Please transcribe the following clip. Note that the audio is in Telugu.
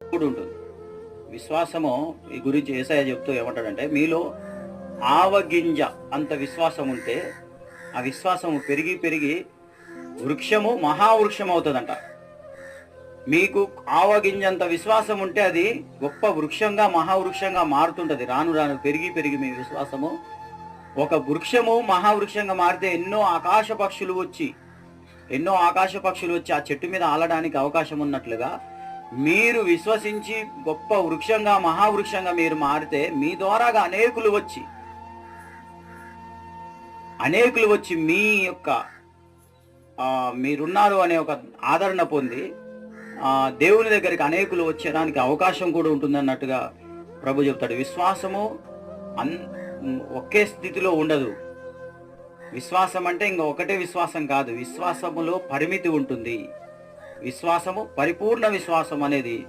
కూడా ఉంటుంది. విశ్వాసము ఈ గురించి ఏసయ చెప్తూ ఏమంటాడంటే మీలో ఆవగింజ అంత విశ్వాసం ఉంటే ఆ విశ్వాసము పెరిగి పెరిగి వృక్షము మహావృక్షం అవుతుందంట. మీకు ఆవగింజంత విశ్వాసం ఉంటే అది గొప్ప వృక్షంగా మహావృక్షంగా మారుతుంటది. రాను రాను పెరిగి పెరిగి మీ విశ్వాసము ఒక వృక్షము మహావృక్షంగా మారితే ఎన్నో ఆకాశ పక్షులు వచ్చి ఎన్నో ఆకాశ పక్షులు వచ్చి ఆ చెట్టు మీద ఆలడానికి అవకాశం ఉన్నట్లుగా మీరు విశ్వసించి గొప్ప వృక్షంగా మహావృక్షంగా మీరు మారితే మీ ద్వారాగా అనేకులు వచ్చి అనేకులు వచ్చి మీ యొక్క మీరున్నారు అనే ఒక ఆదరణ పొంది దేవుని దగ్గరికి అనేకులు వచ్చేదానికి అవకాశం కూడా ఉంటుందన్నట్టుగా ప్రభు చెప్తాడు. విశ్వాసము అన్ ఒకే స్థితిలో ఉండదు. విశ్వాసం అంటే ఇంకా ఒకటే విశ్వాసం కాదు. విశ్వాసములో పరిమితి ఉంటుంది. విశ్వాసము పరిపూర్ణ విశ్వాసం అనేది